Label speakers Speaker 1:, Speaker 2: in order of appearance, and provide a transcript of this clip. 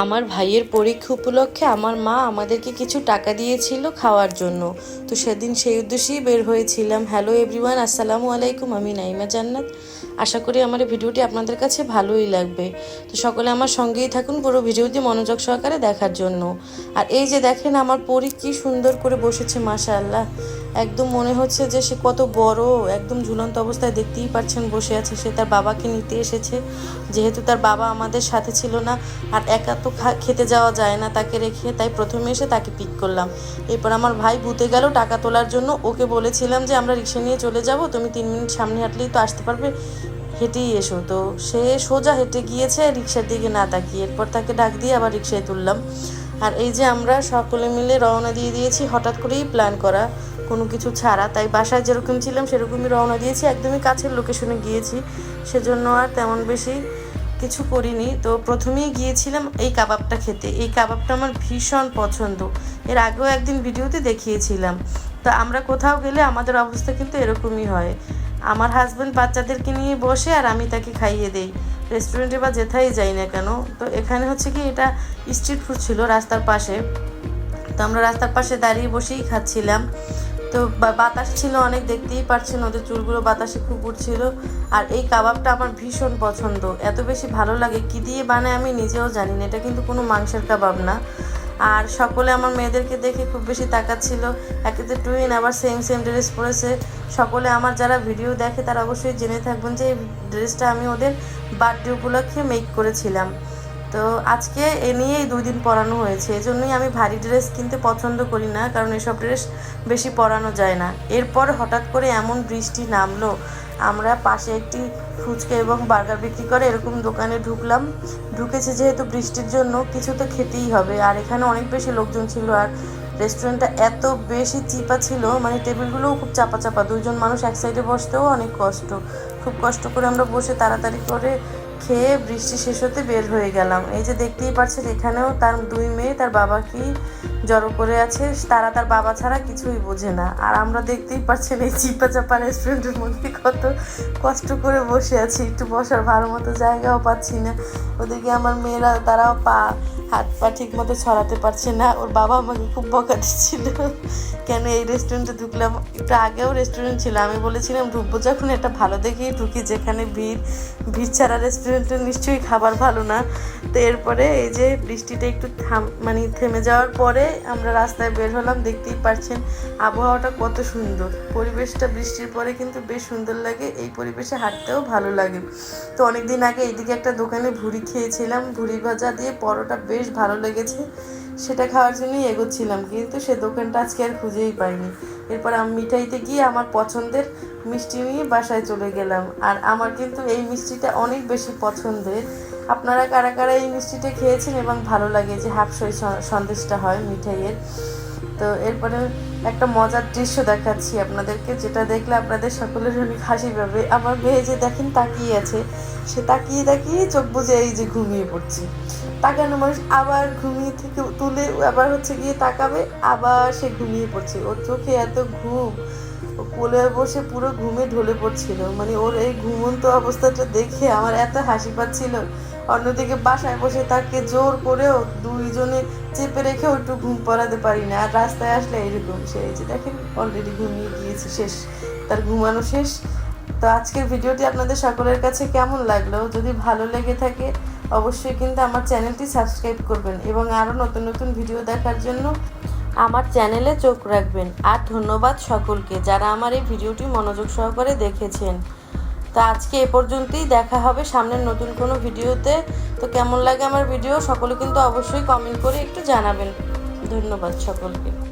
Speaker 1: আমার ভাইয়ের পরীক্ষা উপলক্ষে আমার মা আমাদেরকে কিছু টাকা দিয়েছিল খাওয়ার জন্য। তো সেদিন সেই উদ্দেশ্যেই বের হয়েছিলাম। হ্যালো এভরিওয়ান আসসালামু আলাইকুম, আমি নাইমা জান্নাত। আশা করি আমার ভিডিওটি আপনাদের কাছে ভালোই লাগবে। তো সকলে আমার সঙ্গেই থাকুন পুরো ভিডিওটি মনোযোগ সহকারে দেখার জন্য। আর এই যে দেখেন আমার পরী কি সুন্দর করে বসেছে মাশা আল্লাহ একদম মনে হচ্ছে যে সে কত বড়, একদম ঝুলন্ত অবস্থায় দেখতেই পাচ্ছেন বসে আছে সে, তার বাবাকে নিতে এসেছে। যেহেতু তার বাবা আমাদের সাথে ছিল না, আর একা তো খেতে যাওয়া যায় না তাকে রেখে, তাই প্রথমে এসে তাকে পিক করলাম। এরপর আমার ভাই বুতে গেল টাকা তোলার জন্য। ওকে বলেছিলাম যে, আমরা রিক্সা নিয়ে চলে যাব, তুমি তিন মিনিট সামনে হাঁটলেই তো আসতে পারবে। হেঁটেই এসো। তো সে সোজা হেঁটে গিয়েছে, রিক্সার দিকে না তাকিয়ে। এরপর তাকে ডাক দিয়ে আবার রিক্সায় তুললাম। আর এই যে আমরা সকলে মিলে রওনা দিয়ে দিয়েছি, হঠাৎ করেই প্ল্যান করা। কোনো কিছু ছাড়া। তাই বাসায় যেরকম ছিলাম, সেরকমই রওনা দিয়েছি। একদমই কাছের লোকেশনে গিয়েছি। সেজন্য আর তেমন বেশি কিছু করিনি। তো প্রথমেই গিয়েছিলাম এই কাবাবটা খেতে। এই কাবাবটা আমার ভীষণ পছন্দ। এর আগেও একদিন ভিডিওতে দেখিয়েছিলাম। তো আমরা কোথাও গেলে আমাদের অবস্থা কিন্তু এরকমই হয়। আমার হাজব্যান্ড বাচ্চাদেরকে নিয়ে বসে আর আমি তাকে খাইয়ে দেই। রেস্টুরেন্টে বা যেথাই যাই না কেন। তো এখানে হচ্ছে কি, এটা স্ট্রিট ফুড ছিল রাস্তার পাশে। তো আমরা রাস্তার পাশে দাঁড়িয়ে বসেই খাচ্ছিলাম। তো বাতাস ছিল অনেক, দেখতেই পারছেন ওদের চুলগুলো বাতাসে খুব উঠছিল আর এই কাবাবটা আমার ভীষণ পছন্দ। এত বেশি ভালো লাগে, কি দিয়ে বানায় আমি নিজেও জানি না। এটা কিন্তু কোনো মাংসের কাবাব না। আর সকলে আমার মেয়েদেরকে দেখে খুব বেশি তাকাচ্ছিল। একে তো টুইন, আবার সেম সেম ড্রেস পরেছে। সকলে আমার যারা ভিডিও দেখে তারা অবশ্যই জেনে থাকবেন যে এই ড্রেসটা আমি ওদের বার্থডে উপলক্ষে মেক করেছিলাম। তো আজকে এ নিয়েই দুই দিন পরানো হয়েছে। এজন্যই আমি ভারী ড্রেস কিনতে পছন্দ করি না, কারণ এসব ড্রেস বেশি পরানো যায় না। এরপর হঠাৎ করে এমন বৃষ্টি নামলো, আমরা পাশে একটি ফুচকা এবং বার্গার বিক্রি করে এরকম দোকানে ঢুকলাম। ঢুকেছে যেহেতু বৃষ্টির জন্য, কিছু তো খেতেই হবে। আর এখানে অনেক বেশি লোকজন ছিল, আর রেস্টুরেন্টটা এত বেশি চিপা ছিল মানে টেবিলগুলোও খুব চাপা চাপা দুজন মানুষ এক সাইডে বসতেও অনেক কষ্ট। খুব কষ্ট করে আমরা বসে তাড়াতাড়ি করে খেয়ে বৃষ্টি শেষ হতে বের হয়ে গেলাম। এই যে দেখতেই পাচ্ছেন এখানেও তার দুই মেয়ে, তার বাবাকেই জড়ো করে আছে, তারা তার বাবা ছাড়া কিছুই বোঝে না। আর আমরা দেখতেই পাচ্ছেন এই চিপা চাপা রেস্টুরেন্টের মধ্যে কত কষ্ট করে বসে আছি। একটু বসার ভালো মতো জায়গাও পাচ্ছি না। ওদেরকে আমার মেয়েরা, তারাও পা হাত পা ঠিক মতো ছড়াতে পারছে না। ওর বাবা আমাকে খুব বকা দিচ্ছিল। কেন এই রেস্টুরেন্টে ঢুকলাম? একটু আগেও রেস্টুরেন্ট ছিল। আমি বলেছিলাম, ঢুকবো যখন, এটা ভালো দেখেই ঢুকি। যেখানে ভিড় ভিড় ছাড়া রেস্টুরেন্টে নিশ্চয়ই খাবার ভালো না। তো এরপরে এই যে বৃষ্টিটা একটু থাম মানে থেমে যাওয়ার পরে আমরা রাস্তায় বের হলাম। দেখতেই পারছেন আবহাওয়াটা কত সুন্দর। পরিবেশটা বৃষ্টির পরে কিন্তু বেশ সুন্দর লাগে। এই পরিবেশে হাঁটতেও ভালো লাগে। তো অনেকদিন আগে এইদিকে একটা দোকানে ভুড়ি খেয়েছিলাম। ভুড়ি ভাজা দিয়ে পরোটা বেশ ভালো লেগেছে। সেটা খাওয়ার জন্যই এগোচ্ছিলাম, কিন্তু সে দোকানটা আজকে আর খুঁজেই পাইনি। এরপর আমি মিঠাইতে গিয়ে আমার পছন্দের মিষ্টি নিয়ে বাসায় চলে গেলাম। আর আমার কিন্তু এই মিষ্টিটা অনেক বেশি পছন্দের। আপনারা কারা কারা এই মিষ্টিটা খেয়েছেন এবং ভালো লাগে যে হাফসই সন্দেশটা হয় মিঠাইয়ের? তো এরপরে একটা মজার দৃশ্য দেখাচ্ছি আপনাদেরকে, যেটা দেখলে আপনাদের সকলের অনেক হাসি পাবে। আমার মেয়ে যে দেখেন তাকিয়ে আছে, সে তাকিয়ে তাকিয়ে চোখ বুঝে এই যে ঘুমিয়ে পড়ছে। তাকানো মানুষ আবার ঘুমিয়ে থেকে তুলে আবার হচ্ছে গিয়ে তাকাবে, আবার সে ঘুমিয়ে পড়ছে। ওর চোখে এত ঘুম। ও কোলে বসে পুরো ঘুমে ঢলে পড়ছিল। মানে ওর এই ঘুমন্ত অবস্থাটা দেখে আমার এত হাসি পাচ্ছিল। অন্যদিকে বাসায় বসে তাকে জোর করেও দুইজনে চেপে রেখেও একটু ঘুম পড়াতে পারি না। আর রাস্তায় আসলে এরকম সে যে দেখেন অলরেডি ঘুমিয়ে গিয়েছে, শেষ। তার ঘুমানো শেষ। তো আজকের ভিডিওটি আপনাদের সকলের কাছে কেমন লাগল? যদি ভালো লেগে থাকে, অবশ্যই কিন্তু আমার চ্যানেলটি সাবস্ক্রাইব করবেন। এবং আরও নতুন নতুন ভিডিও দেখার জন্য আমার চ্যানেলে চোখ রাখবেন আর ধন্যবাদ সকলকে যারা আমার এই ভিডিওটি মনোযোগ সহকারে দেখেছেন। তো আজকে এ পর্যন্তই দেখা হবে সামনের নতুন কোনো ভিডিওতে। তো কেমন লাগে আমার ভিডিও সকলে কিন্তু অবশ্যই কমেন্ট করে একটু জানাবেন। ধন্যবাদ সকলকে।